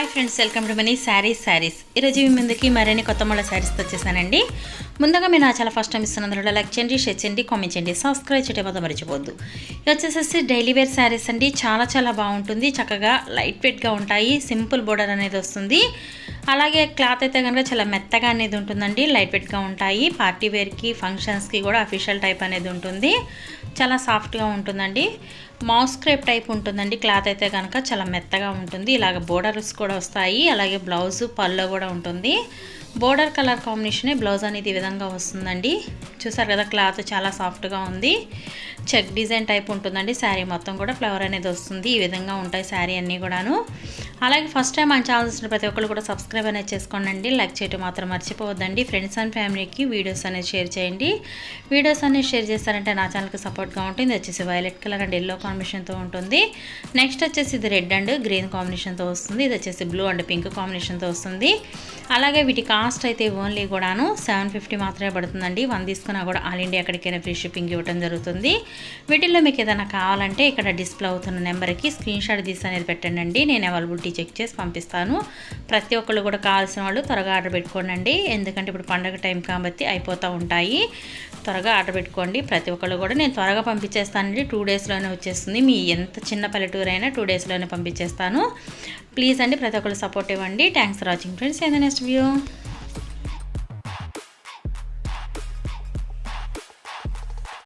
Hi friends welcome to Mani saris saris. ఈరోజు మీ ముందుకి మరిన్ని కొత్త మళ్ళీ శారీస్తో వచ్చేసానండి. ముందుగా మీరు నా చాలా ఫస్ట్ టైం ఇస్తున్నందులో లైక్ చేయండి షేర్ చేయండి కామెంట్ చేయండి సబ్స్క్రైబ్ చేయడం మాత్రం మర్చిపోద్దు ఇది వచ్చేసేసి డైలీ వేర్ శారీస్ అండి. చాలా చాలా బాగుంటుంది. చక్కగా లైట్ వెయిట్గా ఉంటాయి. సింపుల్ బోర్డర్ అనేది వస్తుంది. అలాగే క్లాత్ అయితే కనుక చాలా మెత్తగా అనేది ఉంటుందండి లైట్ వెయిట్గా ఉంటాయి. పార్టీ వేర్కి ఫంక్షన్స్కి కూడా అఫీషియల్ టైప్ అనేది ఉంటుంది. చాలా సాఫ్ట్గా ఉంటుందండి. మౌస్ క్రేప్ టైప్ ఉంటుందండి. క్లాత్ అయితే కనుక చాలా మెత్తగా ఉంటుంది. ఇలాగ బోర్డర్స్ కూడా వస్తాయి. అలాగే బ్లౌజ్ పళ్ళు కూడా ఉంటుంది. బోర్డర్ కలర్ కాంబినేషనే బ్లౌజ్ అనేది ఈ విధంగా వస్తుందండి. చూసారు కదా క్లాత్ చాలా సాఫ్ట్గా ఉంది. చెక్ డిజైన్ టైప్ ఉంటుందండి. శారీ మొత్తం కూడా ఫ్లవర్ అనేది వస్తుంది. ఈ విధంగా ఉంటాయి శారీ అన్నీ కూడాను. అలాగే ఫస్ట్ టైం మన ఛానల్ చూసిన ప్రతి ఒక్కరు కూడా సబ్స్క్రైబ్ అనేది చేసుకోండి లైక్ చేయటం మాత్రం మర్చిపోవద్దండి. ఫ్రెండ్స్ అండ్ ఫ్యామిలీకి వీడియోస్ అనేది షేర్ చేయండి. వీడియోస్ అనేది షేర్ చేస్తారంటే నా ఛానల్కి సపోర్ట్గా ఉంటుంది. ఇది వచ్చేసి వైలెట్ కలర్ అండ్ ఎల్లో కాంబినేషన్తో ఉంటుంది. నెక్స్ట్ వచ్చేసి ఇది రెడ్ అండ్ గ్రీన్ కాంబినేషన్తో వస్తుంది. ఇది వచ్చేసి బ్లూ అండ్ పింక్ కాంబినేషన్తో వస్తుంది. అలాగే వీటి కాస్ట్ అయితే ఓన్లీ కూడాను సెవెన్ ఫిఫ్టీ మాత్రమే పడుతుందండి. వన్ తీసుకున్నా కూడా ఆల్ ఇండియా ఎక్కడికైనా ఫ్రీ షిప్పింగ్ ఇవ్వడం జరుగుతుంది. వీటిల్లో మీకు ఏదైనా కావాలంటే ఇక్కడ డిస్ప్లే అవుతున్న నెంబర్కి స్క్రీన్ షాట్ తీసి అనేది పెట్టండి నేను అవైలబిలిటీ చెక్ చేసి పంపిస్తాను. ప్రతి ఒక్కళ్ళు కూడా కావాల్సిన వాళ్ళు త్వరగా ఆర్డర్ పెట్టుకోండి ఎందుకంటే ఇప్పుడు పండగ టైం కాబట్టి అయిపోతూ ఉంటాయి. త్వరగా ఆర్డర్ పెట్టుకోండి. ప్రతి ఒక్కళ్ళు కూడా నేను త్వరగా పంపించేస్తానండి. టూ డేస్లోనే వచ్చేస్తుంది. మీ ఎంత చిన్న పల్లెటూరు అయినా టూ డేస్లోనే పంపించేస్తాను. ప్లీజ్ అండి ప్రతి ఒక్కళ్ళు సపోర్ట్ ఇవ్వండి. Thanks for watching friends. ఏదైనా నెక్స్ట్ వ్యూ